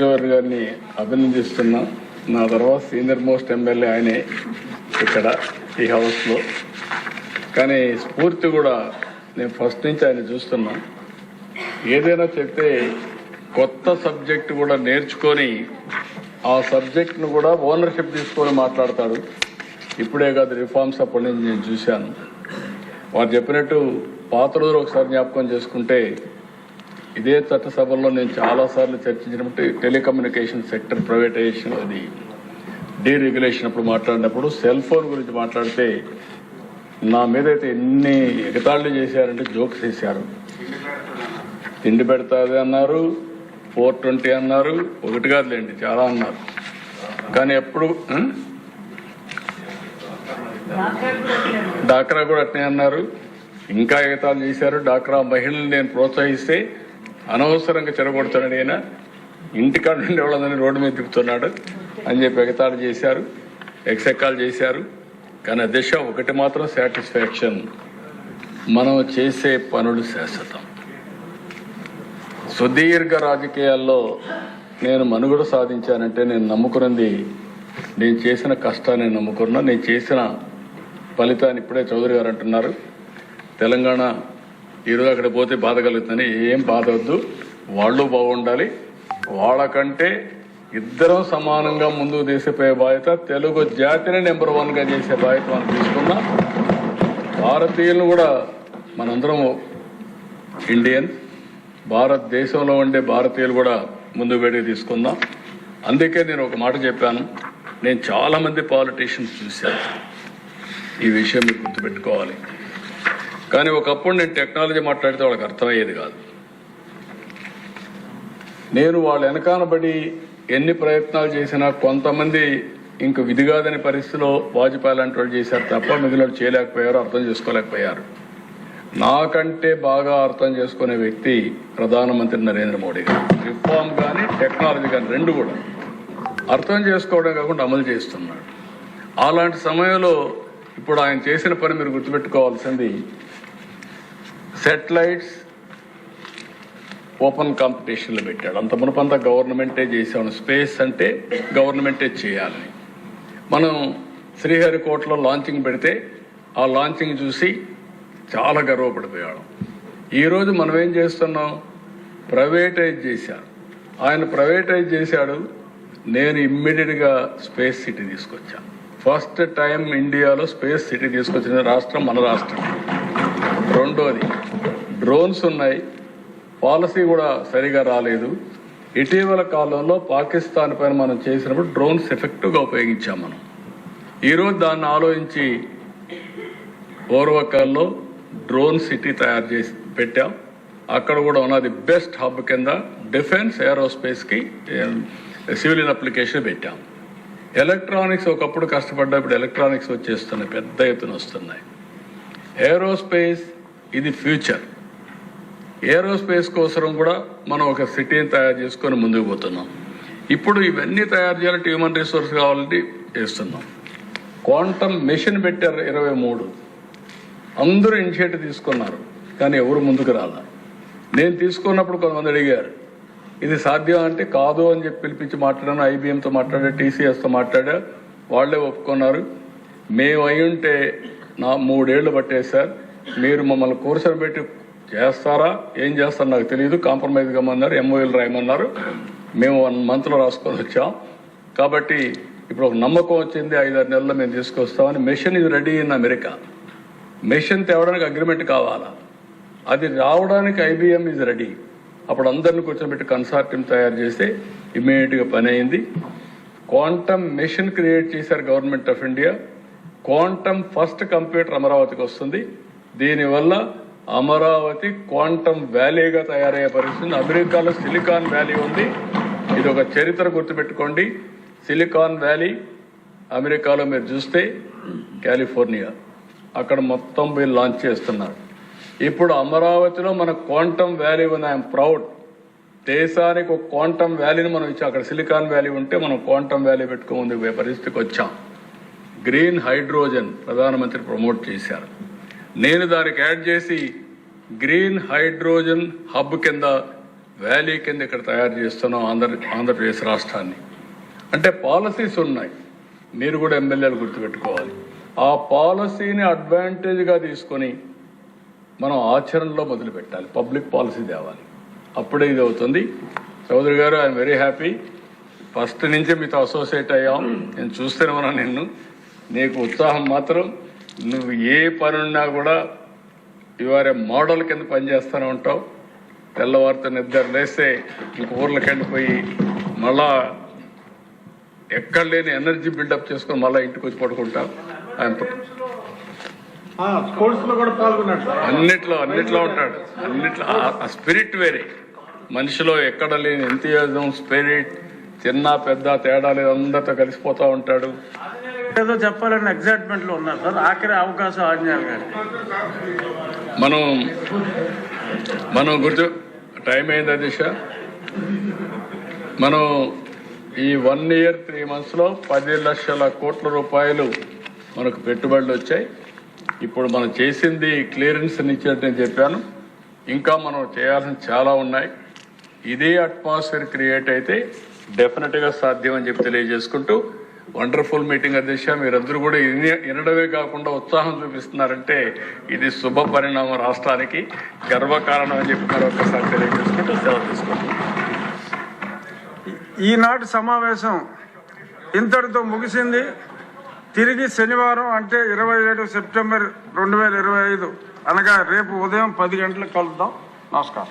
గారు గారిని అభినందిస్తున్నా. నా తర్వాత సీనియర్ మోస్ట్ ఎమ్మెల్యే ఆయనే ఇక్కడ ఈ హౌస్లో కానీ స్ఫూర్తి కూడా నేను ఫస్ట్ నుంచి ఆయన చూస్తున్నా. ఏదైనా చెప్తే కొత్త సబ్జెక్ట్ కూడా నేర్చుకొని ఆ సబ్జెక్ట్ను కూడా ఓనర్షిప్ తీసుకొని మాట్లాడతాడు. ఇప్పుడే కాదు రిఫార్మ్స్ అప్పటి నుంచి నేను చూశాను. వారు చెప్పినట్టు పాత రోజులు ఒకసారి జ్ఞాపకం చేసుకుంటే ఇదే చట్టసభలో నేను చాలాసార్లు చర్చించినప్పుడు టెలికమ్యూనికేషన్ సెక్టర్ ప్రైవేటైజేషన్ అది డీరెగ్యులేషన్ అప్పుడు మాట్లాడినప్పుడు సెల్ ఫోన్ గురించి మాట్లాడితే నా మీద అయితే ఎన్ని ఎగతాళిలు చేశారంటే జోక్స్ చేశారు తిండి పెడతాది అన్నారు ఫోర్ ట్వంటీ అన్నారు ఒకటి కాదులేండి చాలా అన్నారు. కానీ ఎప్పుడు డాక్రా కూడా అట్నే అన్నారు. ఇంకా ఎగతాళి చేశారు. డాక్రా మహిళలు నేను ప్రోత్సహిస్తే అనవసరంగా చెరగొడతానని ఆయన. ఇంటికాడ నుండి వాళ్ళందరినీ రోడ్డు మీద తిప్పుతున్నాడు అని చెప్పి ఎగతాళి చేశారు ఎక్సెక్కాలు చేశారు. కానీ దిశ ఒకటి మాత్రం సాటిస్ఫాక్షన్ మనం చేసే పనులు శాశ్వతం. సుదీర్ఘ రాజకీయాల్లో నేను మనుగడ సాధించానంటే నేను నమ్ముకున్నది నేను చేసిన కష్టాన్ని నమ్ముకున్నా. నేను చేసిన ఫలితాన్ని ఇప్పుడే చౌదరి గారు అంటున్నారు. తెలంగాణ ఈరోజు అక్కడ పోతే బాధ కలుగుతుందని ఏం బాధ వద్దు. వాళ్ళు బాగుండాలి. వాళ్ళకంటే ఇద్దరం సమానంగా ముందుకు తీసిపోయే బాధ్యత తెలుగు జాతిని నెంబర్ వన్గా చేసే బాధ్యత మనం తీసుకున్నాం. భారతీయులను కూడా మనందరం ఇండియన్. భారతదేశంలో ఉండే భారతీయులు కూడా ముందు పెట్టి తీసుకుందాం. అందుకే నేను ఒక మాట చెప్పాను. నేను చాలా మంది పాలిటీషియన్స్ చూశాను. ఈ విషయం మీరు గుర్తుపెట్టుకోవాలి. కానీ ఒకప్పుడు నేను టెక్నాలజీ మాట్లాడితే వాళ్ళకి అర్థమయ్యేది కాదు. నేను వాళ్ళ వెనకానబడి ఎన్ని ప్రయత్నాలు చేసినా కొంతమంది ఇంక విధి కాదని పరిస్థితిలో వాజ్పేయి లాంటి వాళ్ళు చేశారు తప్ప మిగిలిన చేయలేకపోయారు అర్థం చేసుకోలేకపోయారు. నాకంటే బాగా అర్థం చేసుకునే వ్యక్తి ప్రధానమంత్రి నరేంద్ర మోడీ గారు. రిఫార్మ్ కానీ టెక్నాలజీ కానీ రెండు కూడా. అర్థం చేసుకోవడం కాకుండా అమలు చేస్తున్నాడు. అలాంటి సమయంలో ఇప్పుడు ఆయన చేసిన పని మీరు గుర్తుపెట్టుకోవాల్సింది సెటిలైట్స్ ఓపెన్ కాంపిటీషన్లో పెట్టాడు అంత మునపంతా గవర్నమెంటే చేసాము స్పేస్ అంటే గవర్నమెంటే చేయాలని మనం శ్రీహరికోటలో లాంచింగ్ పెడితే ఆ లాంచింగ్ చూసి చాలా గర్వపడిపోయాడు ఈరోజు మనం ఏం చేస్తున్నాం? ప్రైవేటైజ్ చేశారు. ఆయన ప్రైవేటైజ్ చేశాడు. నేను ఇమ్మీడియట్గా స్పేస్ సిటీ తీసుకొచ్చాను ఫస్ట్ టైం ఇండియాలో స్పేస్ సిటీ తీసుకొచ్చిన రాష్ట్రం మన రాష్ట్రం. రెండోది డ్రోన్స్ ఉన్నాయి. పాలసీ కూడా సరిగా రాలేదు. ఇటీవల కాలంలో పాకిస్తాన్ పైన మనం చేసినప్పుడు డ్రోన్స్ ఎఫెక్టివ్గా ఉపయోగించాం మనం. ఈరోజు దాన్ని ఆలోచించి ఓర్వకల్లో డ్రోన్ సిటీ తయారు చేసి పెట్టాం. అక్కడ కూడా ఉన్నది బెస్ట్ హబ్ కింద డిఫెన్స్ ఏరోస్పేస్కి సివిలియన్ అప్లికేషన్ పెట్టాం. ఎలక్ట్రానిక్స్ ఒకప్పుడు కష్టపడ్డా ఇప్పుడు ఎలక్ట్రానిక్స్ వచ్చేస్తున్నాయి పెద్ద ఎత్తున వస్తున్నాయి. ఏరోస్పేస్ ఇది ఫ్యూచర్ ఏరోస్పేస్ కోసం కూడా మనం ఒక సిటీని తయారు చేసుకొని ముందుకు పోతున్నాం. ఇప్పుడు ఇవన్నీ తయారు చేయాలంటే హ్యూమన్ రిసోర్స్ కావాలంటే చేస్తున్నాం. క్వాంటమ్ మెషిన్ పెట్టారు ఇరవై మూడు. అందరూ ఇనిషియేటివ్ తీసుకున్నారు కానీ ఎవరు ముందుకు రాలా. నేను తీసుకున్నప్పుడు కొంతమంది అడిగారు ఇది సాధ్యం అంటే కాదు అని చెప్పి పిలిపించి మాట్లాడాను ఐబీఎంతో మాట్లాడా టీసీఎస్తో మాట్లాడా వాళ్ళే ఒప్పుకున్నారు. మేము అయి ఉంటే నా మూడేళ్ళు పట్టేది సార్ మీరు మమ్మల్ని కూర్చోబెట్టి చేస్తారా? ఏం చేస్తారో నాకు తెలియదు కాంప్రమైజ్ కమ్మన్నారు ఎంఓఎల్ రాయమన్నారు. మేము వన్ మంత్లో రాసుకొని వచ్చాం. కాబట్టి ఇప్పుడు ఒక నమ్మకం వచ్చింది. ఐదారు నెలల్లో మేము తీసుకొస్తామని మెషిన్ ఇది రెడీ ఇన్ అమెరికా మెషిన్ తేవడానికి అగ్రిమెంట్ కావాలా? అది రావడానికి ఐబిఎం ఇది రెడీ అప్పుడు అందరిని కూర్చోబెట్టి కన్సార్టియం తయారు చేస్తే ఇమీడియట్గా పని అయింది. క్వాంటమ్ మెషిన్ క్రియేట్ చేశారు government of India quantum first computer అమరావతికి వస్తుంది. దీనివల్ల అమరావతి క్వాంటమ్ వ్యాలీగా తయారయ్యే పరిస్థితి అమెరికాలో సిలికాన్ వ్యాలీ ఉంది. ఇది ఒక చరిత్ర గుర్తుపెట్టుకోండి. సిలికాన్ వ్యాలీ అమెరికాలో మీరు చూస్తే కాలిఫోర్నియా. అక్కడ మొత్తం వీళ్ళు లాంచ్ చేస్తున్నారు. ఇప్పుడు అమరావతిలో మన క్వాంటమ్ వ్యాలీ ఉంది. ఐఎమ్ ప్రౌడ్ దేశానికి ఒక క్వాంటమ్ వ్యాలీని మనం ఇచ్చాం. అక్కడ సిలికాన్ వ్యాలీ ఉంటే మనం క్వాంటమ్ వ్యాలీ పెట్టుకోముందు పరిస్థితికి వచ్చాం. గ్రీన్ హైడ్రోజన్ ప్రధానమంత్రి ప్రమోట్ చేశారు. నేను దానికి యాడ్ చేసి గ్రీన్ హైడ్రోజన్ హబ్ కింద వ్యాలీ కింద ఇక్కడ తయారు చేస్తున్నాం ఆంధ్ర ఆంధ్రప్రదేశ్ రాష్ట్రాన్ని. అంటే పాలసీస్ ఉన్నాయి. మీరు కూడా ఎమ్మెల్యేలు గుర్తుపెట్టుకోవాలి. ఆ పాలసీని అడ్వాంటేజ్గా తీసుకొని మనం ఆచరణలో మొదలుపెట్టాలి. పబ్లిక్ పాలసీ తేవాలి. అప్పుడే ఇది అవుతుంది. చౌదరి గారు ఐఎమ్ వెరీ హ్యాపీ. ఫస్ట్ నుంచే మీతో అసోసియేట్ అయ్యాం. నేను చూస్తూనే ఉన్నాను నిన్ను. నీకు ఉత్సాహం మాత్రం. నువ్వు ఏ పని ఉన్నా కూడా ఇవారే మోడల్ కింద పనిచేస్తూనే ఉంటావు. తెల్లవారితో నిద్ర లేస్తే ఇంక ఊర్లకి వెళ్ళిపోయి మళ్ళా ఎక్కడ లేని ఎనర్జీ బిల్డప్ చేసుకొని మళ్ళీ ఇంటికి వచ్చి పడుకుంటావు ఆయన స్పోర్ట్స్లో కూడా పాల్గొన్నాడు సార్. అన్నిట్లో అన్నిట్లో ఉంటాడు. అన్నిట్లో ఆ- ఆ స్పిరిట్ వేరే. మనిషిలో ఎక్కడ లేని ఎంతియాజం స్పిరిట్ చిన్న పెద్ద తేడా లేదు అందరితో కలిసిపోతా ఉంటాడు. ఏదో చెప్పాలని ఎగ్జైట్మెంట్లో ఉన్నారు. సార్ ఆఖరి అవకాశం ఆజ్ఞాలు గారు. మనం మనం గుర్తు టైం అయింది అధ్యక్ష మనం ఈ వన్ ఇయర్ త్రీ మంత్స్లో పది లక్షల కోట్ల రూపాయలు మనకు పెట్టుబడులు వచ్చాయి. ఇప్పుడు మనం చేసింది క్లియరెన్స్ ఇచ్చినట్టు నేను చెప్పాను. ఇంకా మనం చేయాల్సిన చాలా ఉన్నాయి. ఇదే అట్మాస్ఫియర్ క్రియేట్ అయితే డెఫినెట్గా సాధ్యం అని చెప్పి తెలియజేసుకుంటూ వండర్ఫుల్ మీటింగ్ అధ్యక్ష మీరందరూ కూడా వినడమే కాకుండా ఉత్సాహం చూపిస్తున్నారంటే ఇది శుభ పరిణామం రాష్ట్రానికి. గర్వకారణం అని చెప్పి మరొకసారి తెలియజేసుకుంటూ సెలవు తీసుకుంటాం ఈనాటి సమావేశం ఇంతటితో ముగిసింది. తిరిగి శనివారం అంటే ఇరవై ఏడు సెప్టెంబర్ రెండు వేల ఇరవై ఐదు అనగా రేపు ఉదయం పది గంటలకు కలుద్దాం. నమస్కారం.